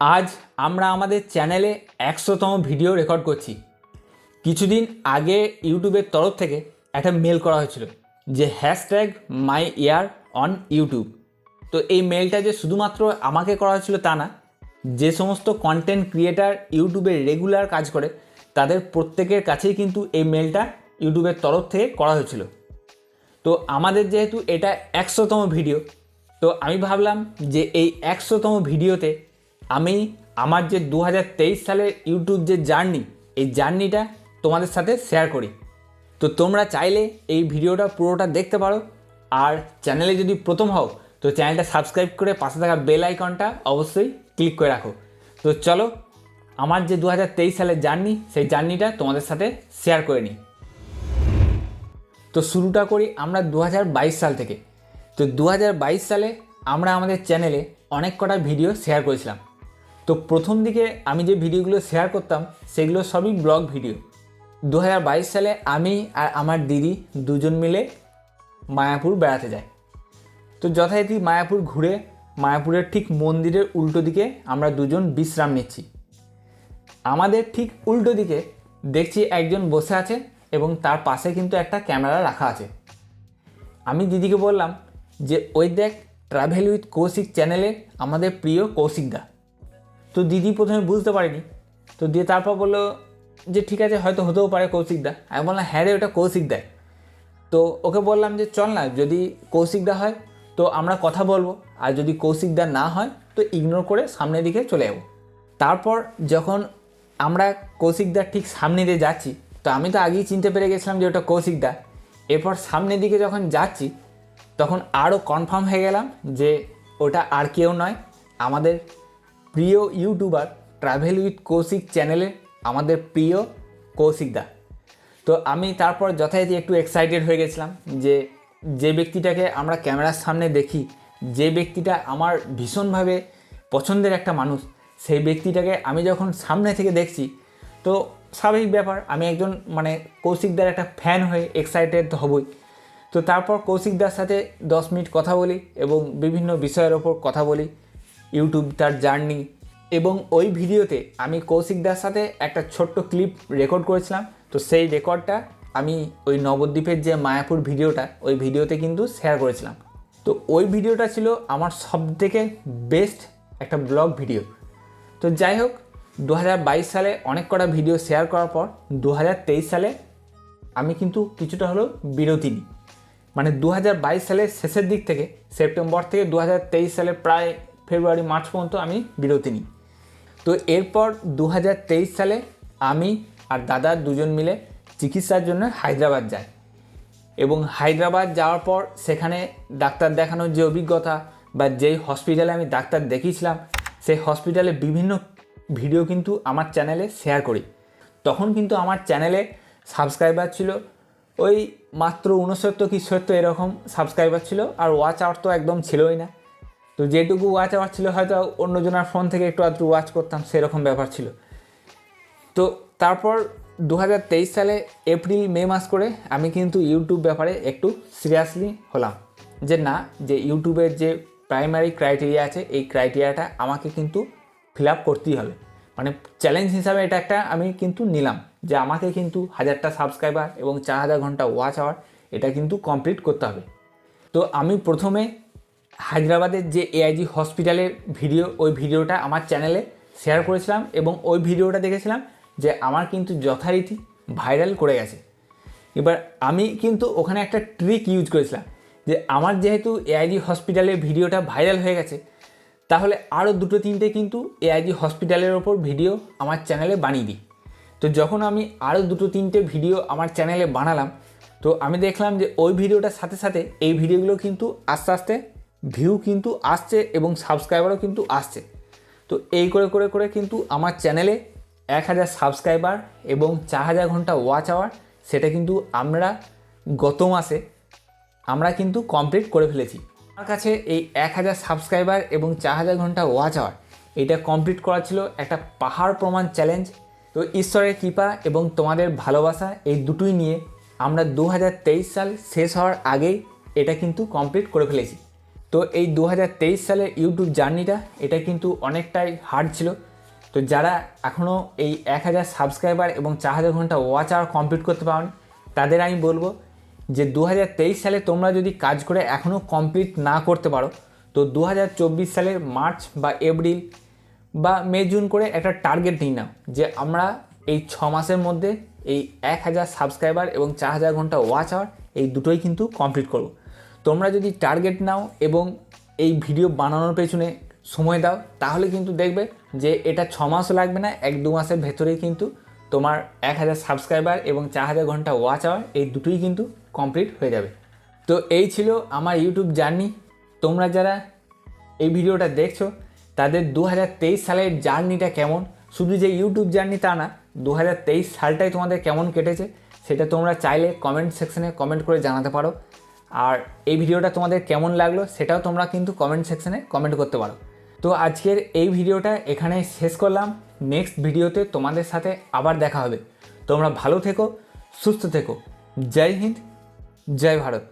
আজ আমরা আমাদের চ্যানেলে একশোতম ভিডিও রেকর্ড করছি। কিছুদিন আগে ইউটিউবের তরফ থেকে একটা মেল করা হয়েছিল যে hashtag my year on YouTube. তো এই মেলটা যে শুধুমাত্র আমাকে করা হয়েছিল তা না, যে সমস্ত কন্টেন্ট ক্রিয়েটার ইউটিউবে রেগুলার কাজ করে, তাদের প্রত্যেকের কাছেই কিন্তু এই মেলটা ইউটিউবের তরফ থেকে করা হয়েছিল। তো আমাদের যেহেতু এটা একশোতম ভিডিও, তো আমি ভাবলাম যে এই একশোতম ভিডিওতে আমি আমার যে দু হাজার তেইশ সালের ইউটিউব যে জার্নি, এই জার্নিটা তোমাদের সাথে শেয়ার করি। তো তোমরা চাইলে এই ভিডিওটা পুরোটা দেখতে পারো। আর চ্যানেলে যদি প্রথম হও, তো চ্যানেলটা সাবস্ক্রাইব করে পাশে থাকা বেল আইকনটা অবশ্যই ক্লিক করে রাখো। তো চলো, আমার যে দু সালের জার্নি, সেই জার্নিটা তোমাদের সাথে শেয়ার করে নিই। তো শুরুটা করি আমরা দু হাজার বাইশ সাল থেকে। তো দু হাজার বাইশ সালে আমরা আমাদের চ্যানেলে অনেক কটা ভিডিও শেয়ার করেছিলাম। তো প্রথম দিকে আমি যে ভিডিওগুলো শেয়ার করতাম, সেগুলো সবই ব্লগ ভিডিও দু হাজার বাইশ সালে আমি আর আমার দিদি দুজন মিলে মায়াপুর বেড়াতে যাই। তো যথারীতি মায়াপুর ঘুরে, মায়াপুরের ঠিক মন্দিরের উল্টো দিকে আমরা দুজন বিশ্রাম নিচ্ছি। আমাদের ঠিক উল্টো দিকে দেখছি একজন বসে আছে এবং তার পাশে কিন্তু একটা ক্যামেরা রাখা আছে। আমি দিদিকে বললাম যে, ওই দেখ ট্রাভেল উইথ কৌশিক চ্যানেলে আমাদের প্রিয় কৌশিক দা তো দিদি প্রথমে বুঝতে পারেনি। তো দিয়ে তারপর বলল যে, ঠিক আছে, হয়তো হতেও পারে কৌশিক দা। আমি বললাম হ্যাঁ রে, ওটা কৌশিক দা। তো ওকে বললাম যে, চল না, যদি কৌশিক দা হয়, তো আমরা কথা বলব। আর যদি কৌশিক দা না হয়, তো ইগনোর করে সামনের দিকে চলে যাব। তারপর যখন আমরা কৌশিকদার ঠিক সামনে দিয়ে যাচ্ছি, তো আমি তো আগেই চিনতে পেরে গেছিলাম যে, ওটা কৌশিকদা এরপর সামনের দিকে যখন যাচ্ছি, তখন আরও কনফার্ম হয়ে গেলাম যে, ওটা আর কেউ নয়, আমাদের প্রিয় ইউটিউবার ট্রাভেল উইথ কৌশিক চ্যানেলে আমাদের প্রিয় কৌশিকদা তো আমি তারপর যথারীতি একটু এক্সাইটেড হয়ে গেছিলাম যে যে ব্যক্তিটাকে আমরা ক্যামেরার সামনে দেখি, যে ব্যক্তিটা আমার ভীষণভাবে পছন্দের একটা মানুষ, সেই ব্যক্তিটাকে আমি যখন সামনে থেকে দেখছি, তো স্বাভাবিক ব্যাপার, আমি একজন মানে কৌশিকদার একটা ফ্যান হয়ে এক্সাইটেড হবই। তো তারপর কৌশিকদার সাথে দশ মিনিট কথা বলি এবং বিভিন্ন বিষয়ের ওপর কথা বলি। ইউটিউব তার জার্নি। এবং ওই ভিডিওতে আমি কৌশিকদার সাথে একটা ছোট্ট ক্লিপ রেকর্ড করেছিলাম। তো সেই রেকর্ডটা আমি ওই নবদ্বীপের যে মায়াপুর ভিডিওটা, ওই ভিডিওতে কিন্তু শেয়ার করেছিলাম। তো ওই ভিডিওটা ছিল আমার সবথেকে বেস্ট একটা ব্লগ ভিডিও তো যাই হোক দু হাজার বাইশ সালে অনেক কটা ভিডিও শেয়ার করার পর দু হাজার তেইশ সালে আমি কিন্তু কিছুটা হলেও বিরতি নিই। মানে দু হাজার বাইশ সালের শেষের দিক থেকে, সেপ্টেম্বর থেকে দু হাজার তেইশ সালে প্রায় ফেব্রুয়ারি, মার্চ পর্যন্ত আমি বিরতি নিই। তো এরপর দু হাজার তেইশ সালে আমি আর দাদা দুজন মিলে চিকিৎসার জন্য হায়দ্রাবাদ যাই এবং হায়দ্রাবাদ যাওয়ার পর সেখানে ডাক্তার দেখানোর যে অভিজ্ঞতা বা যেই হসপিটালে আমি ডাক্তার দেখিয়েছিলাম, সেই হসপিটালে বিভিন্ন ভিডিও কিন্তু আমার চ্যানেলে শেয়ার করি। তখন কিন্তু আমার চ্যানেলে সাবস্ক্রাইবার ছিল ওই মাত্র উনসত্তর কি সত্তর এরকম সাবস্ক্রাইবার ছিল, আর ওয়াচ আওয়ার তো একদম ছিলই না। তো যেটুকু ওয়াচ আওয়ার ছিল, হয়তো অন্যজনের ফোন থেকে একটু আধটু ওয়াচ করতাম, সেরকম ব্যাপার ছিল। তো তারপর দু হাজার তেইশ সালে এপ্রিল, মে মাস করে আমি কিন্তু ইউটিউব ব্যাপারে একটু সিরিয়াসলি হলাম। যে না, যে ইউটিউবের যে প্রাইমারি ক্রাইটেরিয়া আছে, এই ক্রাইটেরিয়াটা আমাকে কিন্তু ফিল আপ করতেই হবে। মানে চ্যালেঞ্জ হিসাবে এটা একটা আমি কিন্তু নিলাম, যে আমাকে কিন্তু হাজারটা সাবস্ক্রাইবার এবং চার হাজার ঘণ্টা ওয়াচ আওয়ার এটা কিন্তু কমপ্লিট করতে হবে। তো আমি প্রথমে হায়দ্রাবাদের যে এআইজি হসপিটালের ভিডিও ওই ভিডিওটা আমার চ্যানেলে শেয়ার করেছিলাম এবং ওই ভিডিওটা দেখেছিলাম যে আমার কিন্তু যথারীতি ভাইরাল করে গেছে। এবার আমি কিন্তু ওখানে একটা ট্রিক ইউজ করেছিলাম যে আমার যেহেতু এআইজি হসপিটালের ভিডিওটা ভাইরাল হয়ে গেছে, তাহলে আরও দুটো তিনটে কিন্তু এআইজি হসপিটালের ওপর ভিডিও আমার চ্যানেলে বানিয়ে দিই। তো যখন আমি আরও দুটো তিনটে ভিডিও আমার চ্যানেলে বানালাম, তো আমি দেখলাম যে ওই ভিডিওটার সাথে সাথে এই ভিডিওগুলো কিন্তু আস্তে আস্তে ভিউ কিন্তু আসছে এবং সাবস্ক্রাইবারও কিন্তু আসছে। তো এই করে করে করে কিন্তু আমার চ্যানেলে এক হাজার সাবস্ক্রাইবার এবং চার হাজার ঘণ্টা ওয়াচ আওয়ার সেটা কিন্তু আমরা গত মাসে আমরা কিন্তু কমপ্লিট করে ফেলেছি। আমার কাছে এই এক হাজার সাবস্ক্রাইবার এবং চার হাজার ঘণ্টা ওয়াচ আওয়ার এটা কমপ্লিট করা ছিল একটা পাহাড় প্রমাণ চ্যালেঞ্জ তো ঈশ্বরের কৃপা এবং তোমাদের ভালোবাসা এই দুটোই নিয়ে আমরা দু হাজার তেইশ সাল শেষ হওয়ার আগেই এটা কিন্তু কমপ্লিট করে ফেলেছি। তো এই দু সালের ইউটিউব জার্নিটা, এটা কিন্তু অনেকটাই হার্ড ছিল। তো যারা এখনও এই এক হাজার সাবস্ক্রাইবার এবং চার হাজার ঘণ্টা ওয়াচ আওয়ার কমপ্লিট করতে পারেন, তাদের আমি বলব যে দু হাজার তেইশ সালে তোমরা যদি কাজ করে এখনও কমপ্লিট না করতে পারো, তো দু হাজার চব্বিশ সালের মার্চ বা এপ্রিল বা মে, জুন করে একটা টার্গেট নিয়ে নাও যে আমরা এই ছ মাসের মধ্যে এই এক হাজার সাবস্ক্রাইবার এবং চার হাজার ঘণ্টা ওয়াচ আওয়ার এই দুটোই কিন্তু কমপ্লিট করব। তোমরা যদি টার্গেট নাও এবং এই ভিডিও বানানোর পেছনে সময় দাও, তাহলে কিন্তু দেখবে যে এটা ছ মাসও লাগবে না, এক দু মাসের ভেতরেই কিন্তু তোমার এক হাজার সাবস্ক্রাইবার এবং চার হাজার ঘণ্টা ওয়াচ আওয়ার এই দুটোই কিন্তু কমপ্লিট হয়ে যাবে। তো এই ছিল আমার ইউটিউব জার্নি তোমরা যারা এই ভিডিওটা দেখছ, তাদের দু হাজার তেইশ সালের জার্নিটা কেমন? শুধু যে ইউটিউব জার্নি তা না, দু হাজার তেইশ সালটাই তোমাদের কেমন কেটেছে, সেটা তোমরা চাইলে কমেন্ট সেকশনে কমেন্ট করে জানাতে পারো। আর এই ভিডিওটা তোমাদের কেমন লাগল সেটাও তোমরা কিন্তু কমেন্ট সেকশানে কমেন্ট করতে পারো। তো আজকের এই ভিডিওটা এখানে শেষ করলাম। নেক্সট ভিডিওতে তোমাদের সাথে আবার দেখা হবে। তোমরা ভালো থেকো, সুস্থ থেকো। জয় হিন্দ, জয় ভারত।